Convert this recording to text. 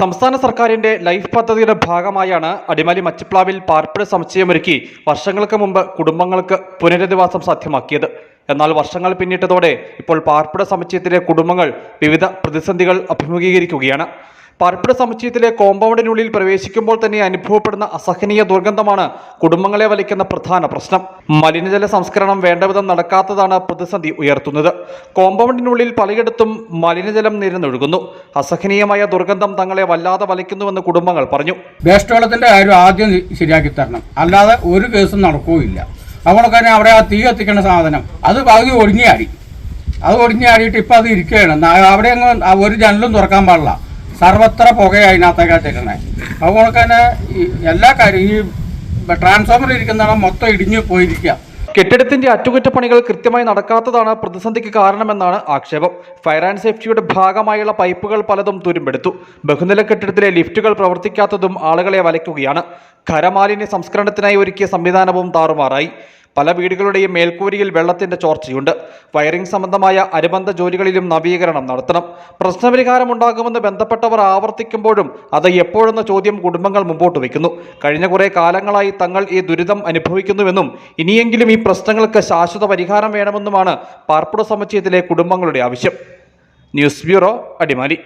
സംസ്ഥാന സർക്കാരിന്റെ ലൈഫ് പദ്ധതിയുടെ ഭാഗമായാണ് അടിമാലി മച്ചിപ്ലാവിൽ പാർപ്പിട സമുച്ചയമൊരുക്കി വർഷങ്ങൾക്ക് മുമ്പ് കുടുംബങ്ങൾക്ക് പുനരധിവാസം സാധ്യമാക്കിയത്. എന്നാൽ വർഷങ്ങൾ പിന്നിട്ടതോടെ ഇപ്പോൾ പാർപ്പിട സമുച്ചയത്തിലെ കുടുംബങ്ങൾ വിവിധ പ്രതിസന്ധികൾ അഭിമുഖീകരിക്കുകയാണ്. പാർപ്പിട സമുച്ചയത്തിലെ കോമ്പൗണ്ടിനുള്ളിൽ പ്രവേശിക്കുമ്പോൾ തന്നെ അനുഭവപ്പെടുന്ന അസഹനീയ ദുർഗന്ധമാണ് കുടുംബങ്ങളെ വലിക്കുന്ന പ്രധാന പ്രശ്നം. മലിനജല സംസ്കരണം വേണ്ടവിധം നടക്കാത്തതാണ് പ്രതിസന്ധി ഉയർത്തുന്നത്. കോമ്പൗണ്ടിനുള്ളിൽ പലയിടത്തും മലിനജലം നിരന്നൊഴുകുന്നു. അസഹനീയമായ ദുർഗന്ധം തങ്ങളെ വല്ലാതെ വലിക്കുന്നുവെന്ന് കുടുംബങ്ങൾ പറഞ്ഞു. വേസ്റ്റ് വെള്ളത്തിന്റെ കാര്യം ആദ്യം ശരിയാക്കി തരണം. അല്ലാതെ ഒരു കേസും നടക്കുകയില്ല അതുകൊണ്ട് തന്നെ അവിടെ ആ തീ എത്തിക്കേണ്ട സാധനം അത് പകുതി ഒടിഞ്ഞാടി. അത് ഒടിഞ്ഞാടിയിട്ട് ഇപ്പം അത് ഇരിക്കുകയാണ്. അവിടെ അങ്ങ് ഒരു ജനലും തുറക്കാൻ പാടില്ല. സർവത്ര പുകയാണ് അതിനകത്തേക്ക് ഇട്ടിരിക്കണേ അതുപോലെ തന്നെ എല്ലാ കാര്യം ഈ ട്രാൻസ്ഫോമർ ഇരിക്കുന്ന മൊത്തം ഇടിഞ്ഞു പോയിരിക്കുക. കെട്ടിടത്തിന്റെ അറ്റകുറ്റപ്പണികൾ കൃത്യമായി നടക്കാത്തതാണ് പ്രതിസന്ധിക്ക് കാരണമെന്നാണ് ആക്ഷേപം. ഫയർ ആൻഡ് സേഫ്റ്റിയുടെ ഭാഗമായുള്ള പൈപ്പുകൾ പലതും തുരുമ്പെടുത്തു. ബഹുനില കെട്ടിടത്തിലെ ലിഫ്റ്റുകൾ പ്രവർത്തിക്കാത്തതും ആളുകളെ വലയ്ക്കുകയാണ്. ഖരമാലിന്യ സംസ്കരണത്തിനായി ഒരുക്കിയ സംവിധാനവും താറുമാറായി. പല വീടുകളുടെയും മേൽക്കൂരയിൽ വെള്ളത്തിന്റെ ചോർച്ചയുണ്ട്. വയറിംഗ് സംബന്ധമായ അനുബന്ധ ജോലികളിലും നവീകരണം നടത്തണം. പ്രശ്നപരിഹാരം ഉണ്ടാകുമെന്ന് ബന്ധപ്പെട്ടവർ ആവർത്തിക്കുമ്പോഴും അത് എപ്പോഴെന്ന ചോദ്യം കുടുംബങ്ങൾ മുമ്പോട്ട് വയ്ക്കുന്നു. കഴിഞ്ഞ കുറെ കാലങ്ങളായി തങ്ങൾ ഈ ദുരിതം അനുഭവിക്കുന്നുവെന്നും ഇനിയെങ്കിലും ഈ പ്രശ്നങ്ങൾക്ക് ശാശ്വത പരിഹാരം വേണമെന്നുമാണ് പാർപ്പിട സമുച്ചയത്തിലെ കുടുംബങ്ങളുടെ ആവശ്യം. News bureau Adimali.